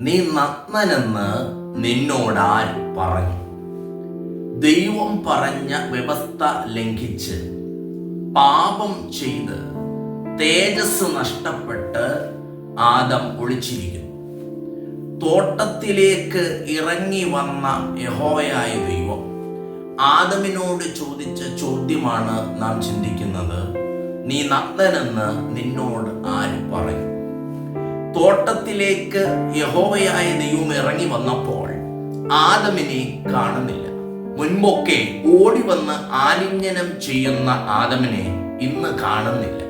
നീ നഗ്നനെന്ന് നിന്നോടാർ പറഞ്ഞു. ദൈവം പറഞ്ഞ വ്യവസ്ഥ ലംഘിച്ച് പാപം ചെയ്ത് തേജസ് നഷ്ടപ്പെട്ട് ആദം ഒളിച്ചിരിക്കുന്നു. തോട്ടത്തിലേക്ക് ഇറങ്ങി വന്ന യഹോവയായ ദൈവം ആദമിനോട് ചോദിച്ച ചോദ്യമാണ് നാം ചിന്തിക്കുന്നത്. നീ നഗ്നനെന്ന് നിന്നോട് ആര് പറഞ്ഞു? തോട്ടത്തിലേക്ക് യഹോവയായ ദൈവം ഇറങ്ങി വന്നപ്പോൾ ആദമിനെ കാണുന്നില്ല. മുൻപൊക്കെ ഓടി വന്ന് ആലിംഗനം ചെയ്യുന്ന ആദമിനെ ഇന്ന് കാണുന്നില്ല.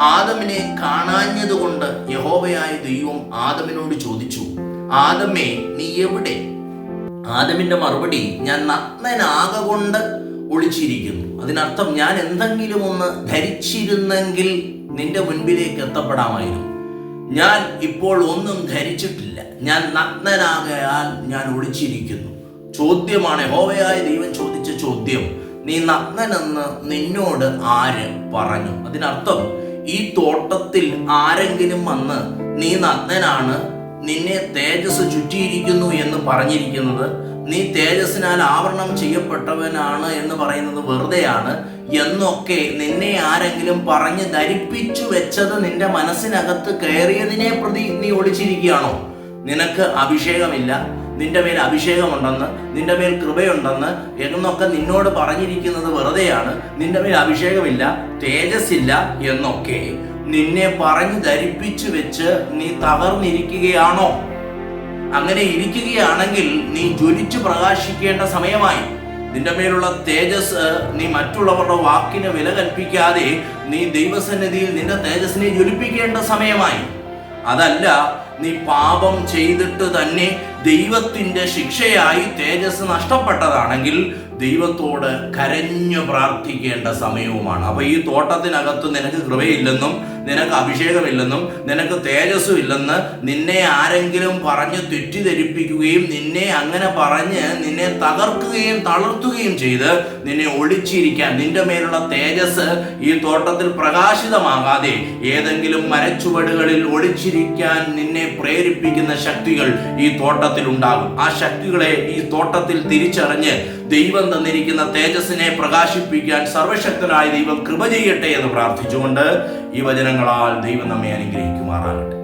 ആദമിനെ കാണാഞ്ഞതുകൊണ്ട് യഹോവയായ ദൈവം ആദമിനോട് ചോദിച്ചു ആദമേ നീ എവിടെ? ആദമിന്റെ മറുപടി ഞാൻ നഗ്നനാക കൊണ്ട് ഒളിച്ചിരിക്കുന്നു. അതിനർത്ഥം ഞാൻ എന്തെങ്കിലും ഒന്ന് ധരിച്ചിരുന്നെങ്കിൽ നിന്റെ മുൻപിലേക്ക് എത്തപ്പെടാമായിരുന്നു. ഞാൻ ഇപ്പോൾ ഒന്നും ധരിച്ചിട്ടില്ല. ഞാൻ നഗ്നനാകയാൽ ഞാൻ ഒളിച്ചിരിക്കുന്നു. ചോദ്യമാണ് ഹോവയായ ദൈവം ചോദിച്ച ചോദ്യം. നീ നഗ്നനെന്ന് നിന്നോട് ആര് പറഞ്ഞു? അതിനർത്ഥം ഈ തോട്ടത്തിൽ ആരെങ്കിലും വന്ന് നീ നഗ്നനാണ് നിന്നെ തേജസ് ചുറ്റിയിരിക്കുന്നു എന്ന് പറഞ്ഞിരിക്കുന്നത് നീ തേജസ്സിനാൽ ആവരണം ചെയ്യപ്പെട്ടവനാണ് എന്ന് പറയുന്നത് വെറുതെയാണ് എന്നൊക്കെ നിന്നെ ആരെങ്കിലും പറഞ്ഞ് ധരിപ്പിച്ചു വെച്ചത് നിന്റെ മനസ്സിനകത്ത് കയറിയതിനെ പ്രതി നീ ഒളിച്ചിരിക്കുകയാണോ? നിനക്ക് അഭിഷേകമില്ല. നിന്റെ മേൽ അഭിഷേകമുണ്ടെന്ന് നിന്റെ മേൽ കൃപയുണ്ടെന്ന് എന്നൊക്കെ നിന്നോട് പറഞ്ഞിരിക്കുന്നത് വെറുതെയാണ്. നിന്റെ മേൽ അഭിഷേകമില്ല തേജസ്സില്ല എന്നൊക്കെ. നിന്നെ പറഞ്ഞു ധരിപ്പിച്ചു വെച്ച് നീ തകർന്നിരിക്കുകയാണോ? അങ്ങനെ ഇരിക്കുകയാണെങ്കിൽ നീ ജ്വലിച്ചു പ്രകാശിക്കേണ്ട സമയമായി. നിന്റെ മേലുള്ള തേജസ് നീ മറ്റുള്ളവരുടെ വാക്കിന് വില കൽപ്പിക്കാതെ നീ ദൈവസന്നിധിയിൽ നിന്റെ തേജസ്സിനെ ജ്വലിപ്പിക്കേണ്ട സമയമായി. അതല്ല നീ പാപം ചെയ്തിട്ട് തന്നെ ദൈവത്തിന്റെ ശിക്ഷയായി തേജസ് നഷ്ടപ്പെട്ടതാണെങ്കിൽ ദൈവത്തോട് കരഞ്ഞു പ്രാർത്ഥിക്കേണ്ട സമയവുമാണ്. അപ്പോൾ ഈ തോട്ടത്തിനകത്ത് നിനക്ക് കൃപയില്ലെന്നും നിനക്ക് അഭിഷേകമില്ലെന്നും നിനക്ക് തേജസ്സും ഇല്ലെന്ന് നിന്നെ ആരെങ്കിലും പറഞ്ഞ് തെറ്റിദ്ധരിപ്പിക്കുകയും നിന്നെ അങ്ങനെ പറഞ്ഞ് നിന്നെ തകർക്കുകയും തളർത്തുകയും ചെയ്ത് നിന്നെ ഒളിച്ചിരിക്കാൻ നിന്റെ മേലുള്ള തേജസ് ഈ തോട്ടത്തിൽ പ്രകാശിതമാകാതെ ഏതെങ്കിലും മരച്ചുവടുകളിൽ ഒളിച്ചിരിക്കാൻ നിന്നെ പ്രേരിപ്പിക്കുന്ന ശക്തികൾ ഈ തോട്ടത്തിൽ ഉണ്ടാകും. ആ ശക്തികളെ ഈ തോട്ടത്തിൽ തിരിച്ചറിഞ്ഞ് ദൈവം തന്നിരിക്കുന്ന തേജസ്സിനെ പ്രകാശിപ്പിക്കാൻ സർവശക്തനായ ദൈവം കൃപ ചെയ്യട്ടെ എന്ന് പ്രാർത്ഥിച്ചുകൊണ്ട് ഈ വചനങ്ങളാൽ ദൈവം നമ്മെ അനുഗ്രഹിക്കുമാറാകട്ടെ.